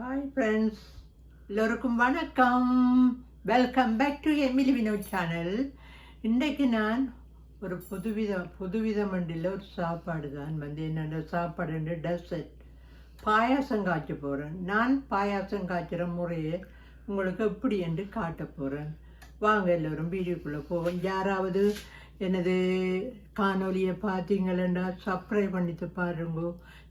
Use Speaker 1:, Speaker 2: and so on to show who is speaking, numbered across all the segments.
Speaker 1: Hi friends எல்லோருக்கும் வணக்கம். Welcome back to Emily Vinod channel இன்றைக்கு நான் ஒரு புதுவிதம் புதுவிதம் மண்டியில் ஒரு சாப்பாடு தான் வந்து என்னென்ன சாப்பாடு டெசர்ட் பாயாசம் காய்ச்ச போகிறேன் நான் பாயாசம் காய்ச்சுற முறையை உங்களுக்கு எப்படி என்று காட்ட போகிறேன் வாங்க எல்லோரும் வீடியோக்குள்ளே போவோம். யாராவது எனது காணொலியை பார்த்தீங்களா சப்ஸ்கிரைப் பண்ணிட்டு பாருங்க.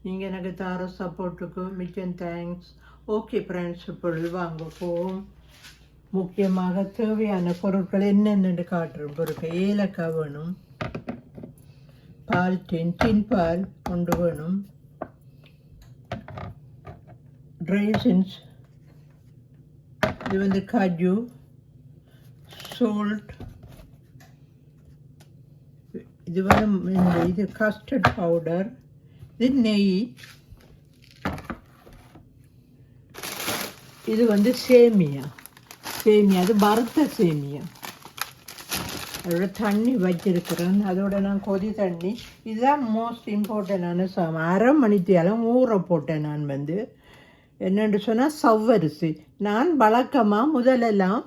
Speaker 1: நீங்கள் எனக்கு தர சப்போர்ட்டுக்கு மிச்சம் தேங்க்ஸ் ஓகே ஃப்ரெண்ட்ஸ் இப்பொழுது வாங்க போவோம் முக்கியமாக தேவையான பொருட்கள் என்னென்னு காட்டுறோம். பொருட்கள் ஏலக்காய் வேணும். பால் டின் டின் பால் கொண்டு வேணும். ட்ரைசின்ஸ் இது வந்து காஜு சோல்ட் இது வந்து இந்த இது கஸ்டர்ட் பவுடர் இது நெய். இது வந்து சேமியா. சேமியா அது வறுத்த சேமியா. அதோட தண்ணி வச்சிருக்கிறேன். அதோட நான் கொதி தண்ணி. இதுதான் மோஸ்ட் இம்பார்ட்டண்டான சாமான். அரை மணித்தியாலும் ஊற போட்டேன் நான் வந்து. என்னென்று சொன்னால் சவ்வரிசி. நான் வழக்கமாக முதலெல்லாம்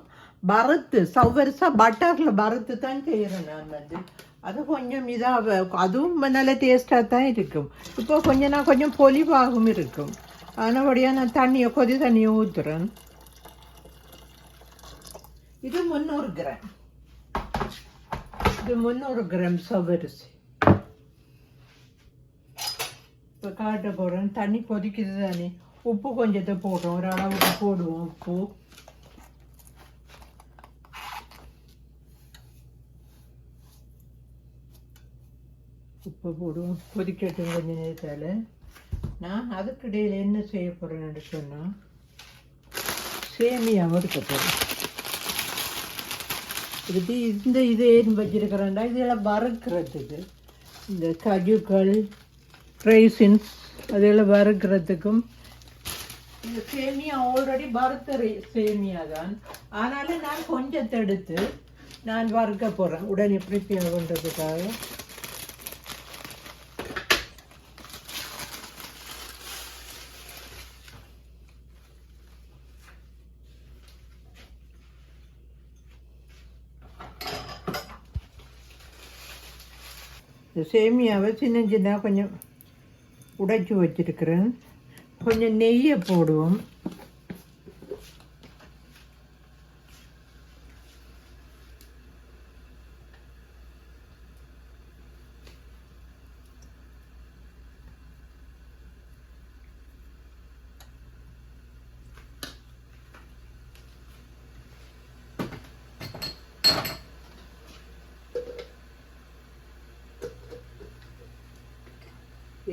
Speaker 1: வறுத்து சவ்வரிசா பட்டரில் வறுத்து தான் செய்கிறேன் நான் வந்து. அது கொஞ்சம் இதாக அதுவும் நல்ல டேஸ்ட்டாக தான் இருக்கும். இப்போ கொஞ்சம் நான் கொஞ்சம் பொலிவாகவும் இருக்கும். ஆனபடியாக நான் தண்ணியை கொதி தண்ணியை ஊற்றுறேன் இது முந்நூறு கிராம். இது முந்நூறு கிராம் சவரிசி. இப்போ காட்ட போகிறேன் தண்ணி கொதிக்குது தானே உப்பு கொஞ்சத்தை போடுறோம். ஒரு அளவுக்கு போடுவோம் உப்பு. உப்பு போடுவோம். கொதிக்கட்டும் கொஞ்ச நேரத்தால். நான் அதுக்கு இடையில் என்ன செய்ய போகிறேன்னு சொன்னால் சேமியா வறுக்க போகிறேன் இது இந்த இது ஏன் வச்சிருக்கிறேன்டா இதெல்லாம் வறுக்கிறதுக்கு இந்த கஜுக்கள் ரைசின்ஸ் அதெல்லாம் வறுக்கிறதுக்கும் இந்த சேமியா ஆல்ரெடி வறுத்த சேமியா தான். ஆனாலும் நான் கொஞ்சத்தை எடுத்து நான் வறுக்க போகிறேன் உடனே ப்ரிப்பேர் பண்ணுறதுக்காக இந்த சேமியாவை சின்ன சின்ன கொஞ்சம் உடைச்சி வச்சிருக்கிறேன். கொஞ்சம் நெய்யை போடுவோம்.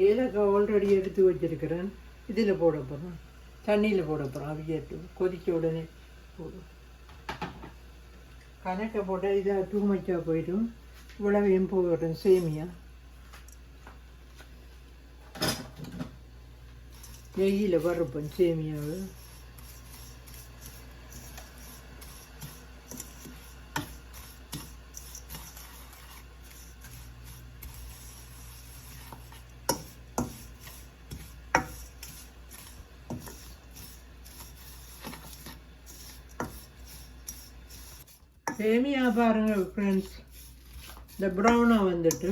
Speaker 1: ஏலக்காய் ஆல்ரெடி எடுத்து வச்சிருக்கிறேன். இதில் போட போகிறோம் தண்ணியில் போட போகிறோம் அவியட்டு கொதிக்க உடனே போடும் கணக்கை போட்டால் இதாக டூ மச்சாக போயிடும் இவ்வளவையும் போடுறேன் சேமியா. நெய்யில் வறுப்பேன் சேமியாவை. சேமியா பாருங்கள் ஃப்ரெண்ட்ஸ் இந்த ப்ரௌனாக வந்துட்டு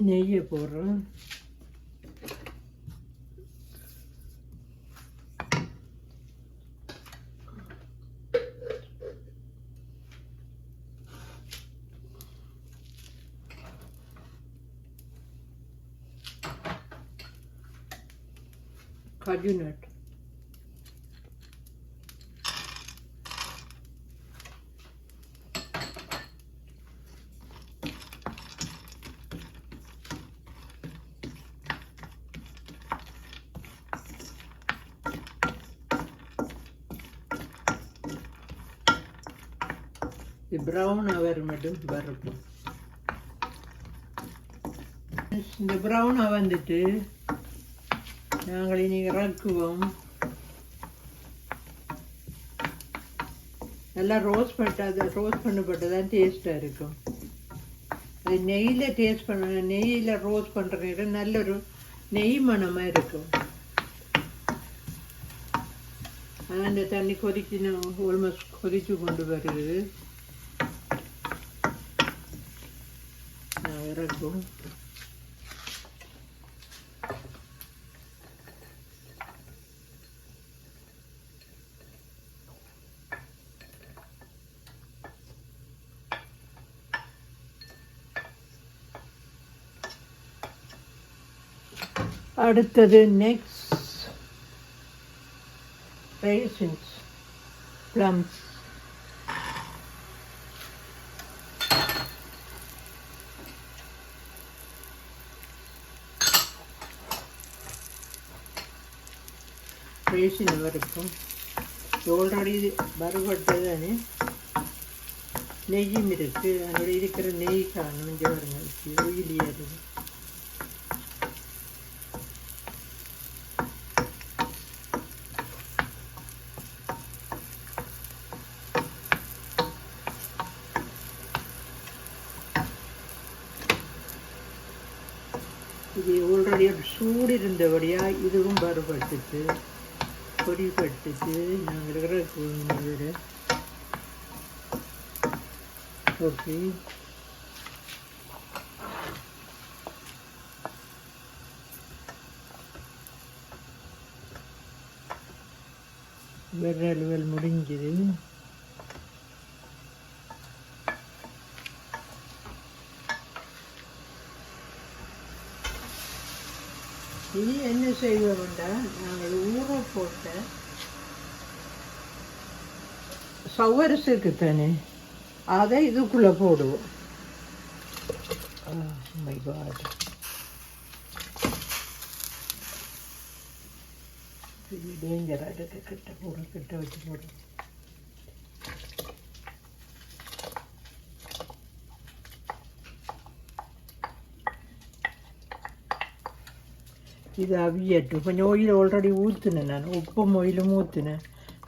Speaker 1: neyi boru? Kadınöt. ப்ரௌன் அவர் மட்டும் வரட்டும் இந்த ப்ரௌனாக வந்துட்டு நாங்கள் இனி இறக்குவோம். நல்லா ரோஸ் பண்ணாத ரோஸ் பண்ணப்பட்டதான் டேஸ்ட்டாக இருக்கும். அது நெய்யில் டேஸ்ட் பண்ண நெய்யில் ரோஸ் பண்ணுற நேரம் நல்ல ஒரு நெய் மணமாக இருக்கும். அந்த தண்ணி கொதிச்சு ஆல்மோஸ்ட் கொதிச்சு கொண்டு வருது. நான் இறக்கும் அடுத்தது நெக்ஸ்ட் raisins plums ரேஷன் வரைக்கும் ஆல்ரெடி வறுபட்டதானே? நெய்யும் இருக்கு. அதோட இருக்கிற நெய் காணும். இங்கே வருங்க ஒயிலியாக இருக்கு இது ஆல்ரெடி ஒரு சூடு இருந்தபடியா இதுவும் பருப்பட்டுச்சு பொடிப்பட்டுச்சு நாங்கள் இருக்கிற கோவில் ஓகே வேறு அலுவல் முடிஞ்சுது இனி என்ன செய்வோம்டா நாங்கள் ஊற போட்ட சவரிசு இருக்குத்தானே அதை இதுக்குள்ளே போடுவோம். மை காட் டேஞ்சராக இருக்கு. கிட்ட போட கிட்ட வச்சு போடும் இது அவியட்டும் கொஞ்சம் ஆயில் ஆல்ரெடி ஊற்றுனேன் நான் உப்பும் ஆயிலும் ஊற்றுனேன்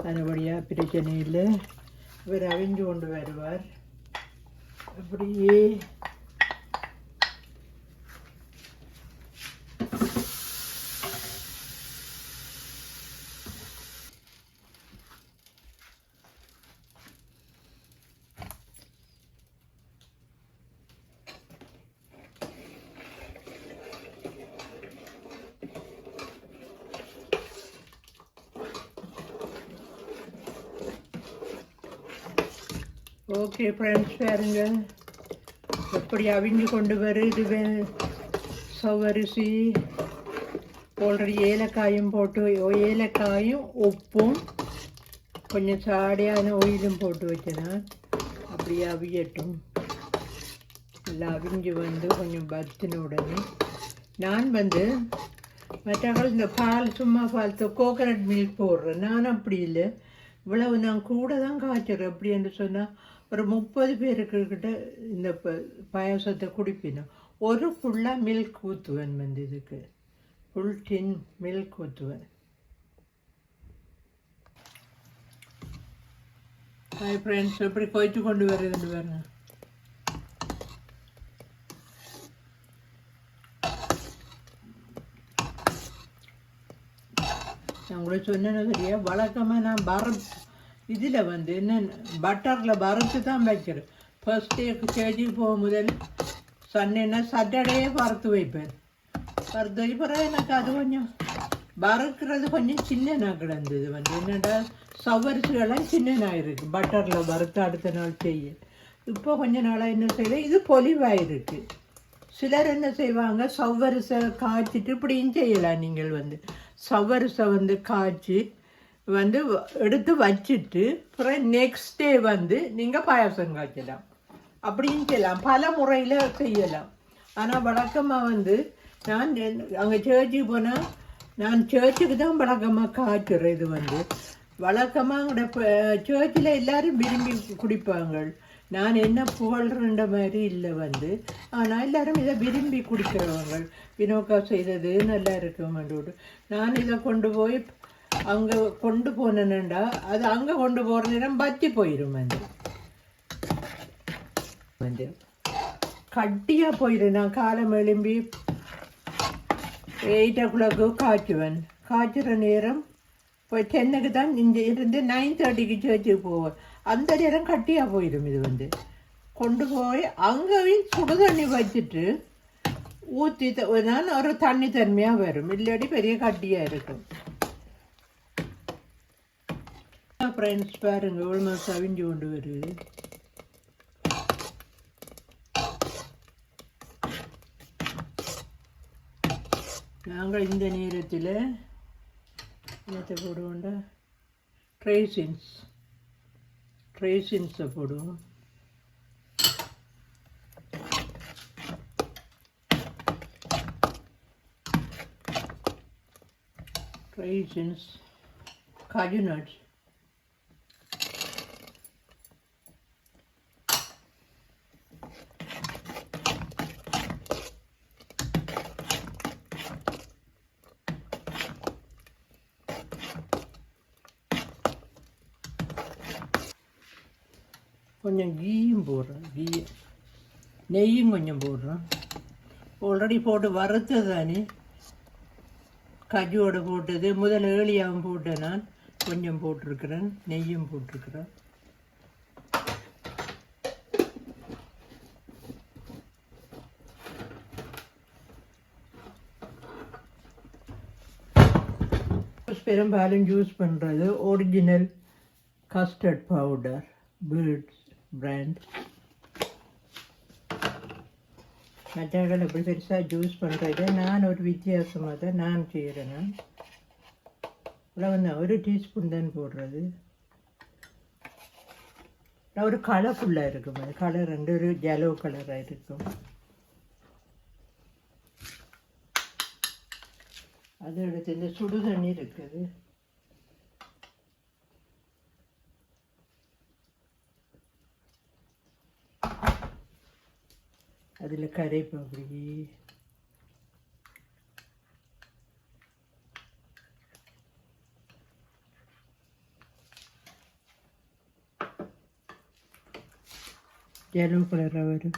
Speaker 1: அதுபடியாக பிரச்சனை இல்லை இவர் அவிஞ்சு கொண்டு வருவார் அப்படியே ஓகே ஃப்ரெண்ட்ஸ் பாருங்க. எப்படி அவிஞ்சு கொண்டு வருது வே- ஆல்ரெடி ஏலக்காயும் போட்டு ஏலக்காயும் உப்பும் கொஞ்சம் சாடியான ஒயிலும் போட்டு வச்சேன் அப்படியே அவியட்டும். எல்லாம் அவிஞ்சு வந்து கொஞ்சம் பத்தின உடனே நான் வந்து மற்றவர்கள் இந்த பால் சும்மா பால் கோகனட் மில்க் போடுறேன். நான் அப்படி இல்லை. இவ்வளவு நான் கூட தான் காய்ச்சறேன். அப்படி என்று சொன்னால் ஒரு முப்பது பேருக்கிட்ட இந்த பாயசத்தை குடிப்பினோம். ஒரு ஃபுல்லாக மில்க் ஊற்றுவேன் வந்து இதுக்கு. ஃபுல் டின் மில்க் ஊற்றுவேன் ஹாய் ஃப்ரெண்ட்ஸ் எப்படி கொய்த்து கொண்டு வருதுன்னு பாருங்க. நான் உங்களுக்கு சொன்னேன்னு சரியா வழக்கமாக நான் பரத் இதில் வந்து என்ன பட்டரில் வறுத்து தான் வைக்கிறேன் ஃபஸ்ட்டு கேஜி ஸ்டேஜுக்கு போக முதல் சண்டேனா சாட்டர்டே வறுத்து வைப்பேன். வறுத்து வை பிறகு எனக்கு அது கொஞ்சம் வறுக்கிறது கொஞ்சம் சின்னனாக கிடந்தது. வந்து என்னடா சவரிசுகள்லாம் சின்னனாக இருக்கு. பட்டரில் வறுத்து அடுத்த நாள் செய்ய இப்போ கொஞ்ச நாளாக என்ன செய்வேன் இது பொலிவாயிருக்கு. சிலர் என்ன செய்வாங்க சவ்வரிசை காய்ச்சிட்டு இப்படியும் செய்யலாம். நீங்கள் வந்து சவ்வரிசை வந்து காய்ச்சி வந்து எடுத்து வச்சுட்டு அப்புறம் நெக்ஸ்ட் டே வந்து நீங்கள் பாயாசம் காய்ச்சலாம் அப்படின்னு செய்யலாம். பல முறையில் செய்யலாம். ஆனால் வழக்கமாக வந்து நான் அங்கே சர்ச்சுக்கு போனால் நான் சேர்ச்சுக்கு தான் வழக்கமாக காய்ச்சுறேன் இது வந்து. வழக்கமாக அங்கே சேர்ச்சில் எல்லாரும் விரும்பி குடிப்பாங்க. நான் என்ன புகழ்றன்ற மாதிரி இல்லை வந்து. ஆனால் எல்லாரும் இதை விரும்பி குடிக்கிறவங்க. வினோக்கா செய்தது நல்லா இருக்கும். நான் இதை கொண்டு போய் அங்கே கொண்டு போனேன்டா. அது அங்கே கொண்டு போகிற நேரம் பற்றி போயிடும் வந்து வந்து கட்டியாக போயிடும் நான் காலம் எழும்பி எயிட் ஓ கிளாக்கு காய்ச்சுவேன். காய்ச்சுற நேரம் இப்போ டென்னுக்கு தான் இங்கே இருந்து நைன் தேர்ட்டிக்கு சேர்த்துக்கு போவேன். அந்த நேரம் கட்டியாக போயிடும் இது வந்து. கொண்டு போய் அங்கேயும் சுடு தண்ணி வச்சுட்டு ஊற்றி நான் ஒரு தண்ணி தன்மையாக வரும். இல்லாட்டி பெரிய கட்டியாக இருக்கும். ஃப்ரெண்ட்ஸ் பாருங்க எவ்வளோ சவிஞ்சு கொண்டு வருது. நாங்கள் இந்த நேரத்தில் என்னத்தை போடுவோண்டா ட்ரேசின்ஸ் ட்ரேசின்ஸை போடுவோம். ட்ரேசின்ஸ் காஜு நட்ஸ் கொஞ்சம் கீயும் போடுறேன். கீ நெய்யும் கொஞ்சம் போடுறேன். ஆல்ரெடி போட்டு வறுத்தது தானே? கஜுவோட போட்டது முதல் ஏழியாகவும் போட்டேன் நான். கொஞ்சம் போட்டிருக்கிறேன் நெய்யும் போட்டிருக்கிறேன். பெரும்பாலும் யூஸ் பண்ணுறது original custard powder beads brand மற்றவர்கள் எப்படி பெருசாக ஜூஸ் பண்ணுறது நான் ஒரு வித்தியாசமாக தான் நான் செய்கிறேன் அவ்வளோ ஒரு டீஸ்பூன் தான் போடுறது. ஒரு கலர்ஃபுல்லாக இருக்கும். அது கலர் ரெண்டு ஒரு எல்லோ கலராக இருக்கும். அது எடுத்து இந்த சுடு தண்ணி இருக்குது. அதில் கரைப்பு அப்படி yellow கலராக வரும்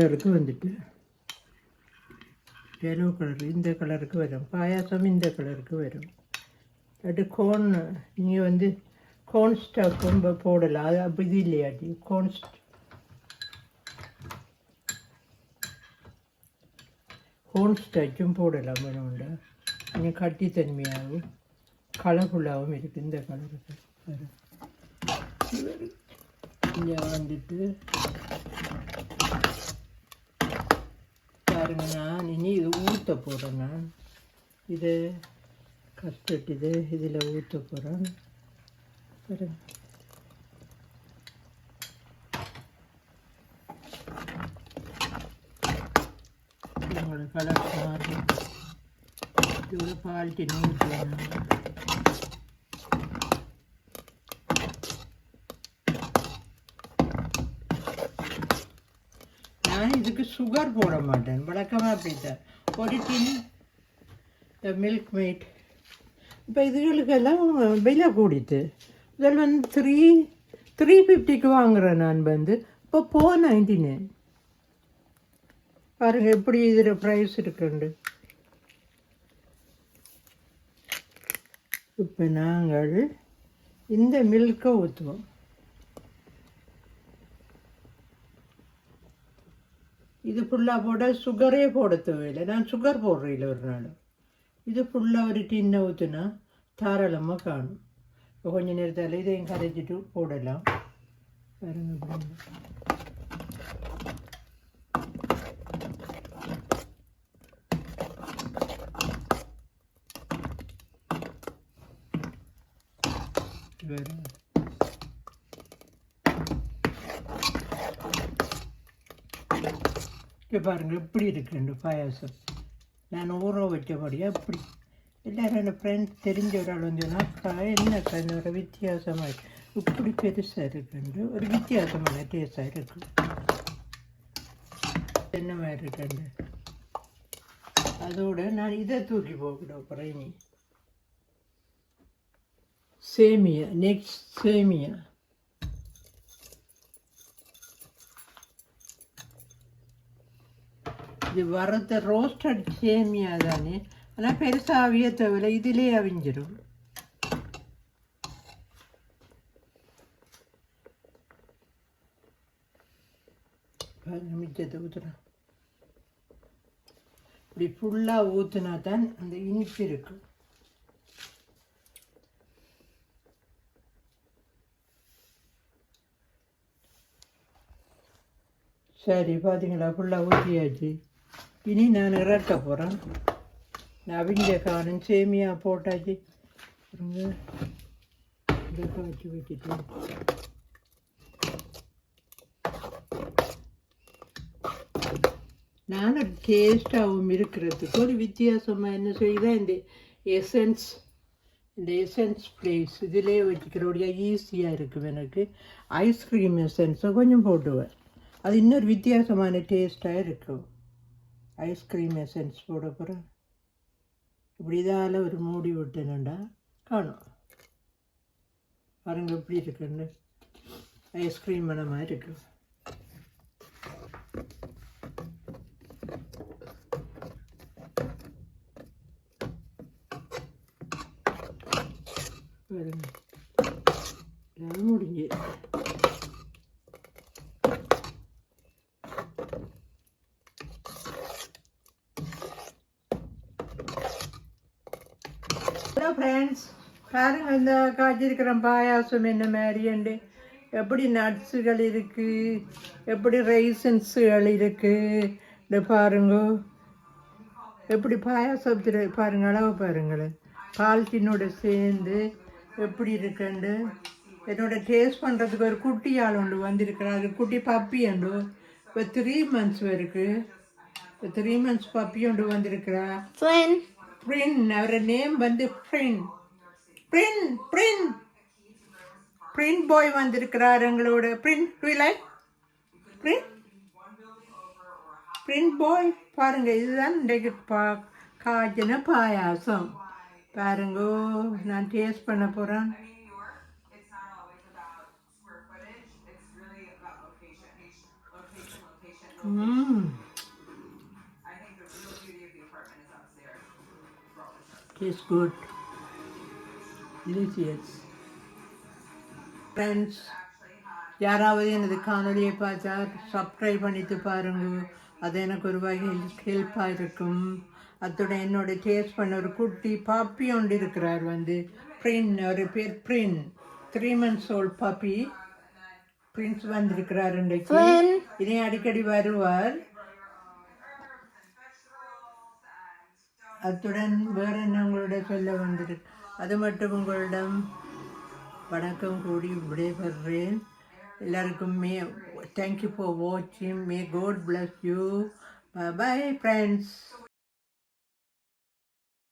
Speaker 1: கலருக்கு வந்துட்டு எல்லோ கலர் இந்த கலருக்கு வரும். பாயாசம் இந்த கலருக்கு வரும். அது கோன் நீங்கள் வந்து கோன் ஸ்டாக்கும் போடலாம். அது அப்படி இது இல்லையாட்டி? கோன் கோன் ஸ்டாச்சும் போடலாம் வேணும்டா. கொஞ்சம் கட்டித்தன்மையாகவும் கலர்ஃபுல்லாகவும் இருக்குது இந்த கலருக்கு வரும். இங்கே வந்துட்டு பாருங்க நான் இனி இது ஊற்ற போகிறேன் நான் இது கஸ்டர்ட் இது இதில் ஊற்ற போகிறேன் பாருங்க. உங்களோட கலர் மாறி இதோட பால் ஊற்றுவேன் நான் இதுக்கு சுகர் போட மாட்டேன். வழக்கமாக அப்படித்தான். ஒரு டின் த மில்க் மேட் இப்போ இதுகளுக்கெல்லாம் விலை கூடிட்டு. இதில் வந்து த்ரீ த்ரீ ஃபிஃப்டிக்கு வாங்குறேன் நான் வந்து. இப்போ ஃபோர் நைன்டி நைன் பாருங்கள் எப்படி இதில் ப்ரைஸ் இருக்குண்டு. இப்போ நாங்கள் இந்த மில்கை ஊற்றுவோம் இது ஃபுல்லாக போட சுகரே போட தேவையில்லை நான் சுகர் போடுறேன் ஒரு நாள் இது ஃபுல்லாக ஒரு டின்னை ஊற்றுனா தாராளமாக காணும் இப்போ கொஞ்ச நேரத்தில் இதையும் கரைச்சிட்டு போடலாம் பாருங்க பாருங்க வேறு இப்போ பாருங்கள் இப்படி இருக்குண்டு பாயாசம். நான் ஊற வச்சபடியாக இப்படி. எல்லோரும் என் ஃப்ரெண்ட்ஸ் தெரிஞ்ச ஒரு ஆள் வந்து அக்கா என்ன கண்ணு ஒரு வித்தியாசமாக இப்படி பெருசாக இருக்குண்டு ஒரு வித்தியாசமான டேஸ்டாக இருக்கு. என்ன மாதிரி இருக்குண்டு அதோட நான் இதை தூக்கி போகணும் அப்புறம் இனி. சேமியா நெக்ஸ்ட் சேமியா. இது வறுத்த ரோஸ்டட் சேமியா தானே ஆனால் பெருசாக அவிய தேவையில்ல இதிலே அவிஞ்சிடும் பாருங்க, மிச்சத்தை ஊற்றுறேன் இப்படி ஃபுல்லாக ஊற்றுனா தான் அந்த இனிப்பு இருக்கும் சரி பார்த்தீங்களா ஃபுல்லாக ஊற்றியாச்சு இனி நான் இறக்க போகிறேன் நவிஞ்ச காணும் சேமியா போட்டாச்சு இதை காய்ச்சி வச்சுட்டு நானும் டேஸ்டாகவும் இருக்கிறதுக்கு ஒரு வித்தியாசமாக என்ன செய்யுதா இந்த எசன்ஸ் இந்த எசன்ஸ் பிளேஸ் இதிலே வச்சுக்கிறோடைய ஈஸியாக இருக்கும் எனக்கு ஐஸ்கிரீம் எசன்ஸை கொஞ்சம் போட்டுவேன் அது இன்னொரு வித்தியாசமான டேஸ்ட்டாக இருக்கும் ஐஸ்கிரீம் எசன்ஸ் போட போகிறேன் இப்படி இதால் ஒரு மூடி விட்டேனுண்டா. காணும். பாருங்கள் எப்படி இருக்குன்னு. ஐஸ்கிரீம் மனமாக இருக்கு. பாருங்க ஃப்ரெண்ட்ஸ் பாருங்க இந்த காய்ச்சிருக்கிற பாயாசம் என்ன மாதிரிண்டு எப்படி நட்ஸுகள் இருக்குது எப்படி ரைசன்ஸுகள் இருக்குது இந்த பாருங்க. எப்படி பாயாசத்தில் பாருங்க அளவு பாருங்களேன் பால்ட்டினோட சேர்ந்து எப்படி இருக்குண்டு? என்னோட டேஸ்ட் பண்ணுறதுக்கு ஒரு குட்டி ஆள் உண்டு அது குட்டி பப்பி உண்டு. இப்போ த்ரீ மந்த்ஸ் இருக்குது இப்போ த்ரீ மந்த்ஸ் பப்பி உண்டு வந்திருக்கிறா. பிரின் அவர நேம் வந்து பிரின். பிரின் பிரின். பிரின் பாய் வந்திருக்கிறார் எங்களோட. பிரின் டு லைக் பிரின்? பிரின் பாய் பாருங்க இதுதான் இன்றைக்கு பா காய்ச்சின பாயாசம். பாருங்க நான் டேஸ்ட் பண்ண போகிறேன்
Speaker 2: it's
Speaker 1: Tastes good. Delicious. Friends, யாராவது எனது காணொலியை பார்த்தா சப்ஸ்கிரைப் பண்ணிட்டு பாருங்க. அது எனக்கு ஒரு வகையில் ஹெல்ப்பாக இருக்கும். அத்துடன் என்னோட டேஸ்ட் பண்ண ஒரு குட்டி பாப்பி ஒன்று இருக்கிறார் வந்து. பிரின் ஒரு பேர் பிரின் த்ரீ மந்த்ஸ் ஓல்ட் பாப்பி பிரின்ஸ் வந்திருக்கிறார் இன்றைக்கு. இனி அடிக்கடி வருவார். அத்துடன் வேற என்ன உங்களுடைய சொல்ல வந்திருக்கு அது மட்டும் உங்களிடம் வணக்கம் கூடி விடைபெறுறேன் எல்லாருக்கும் மே தேங்க்யூ ஃபார் வாட்சிங் may God bless you bye friends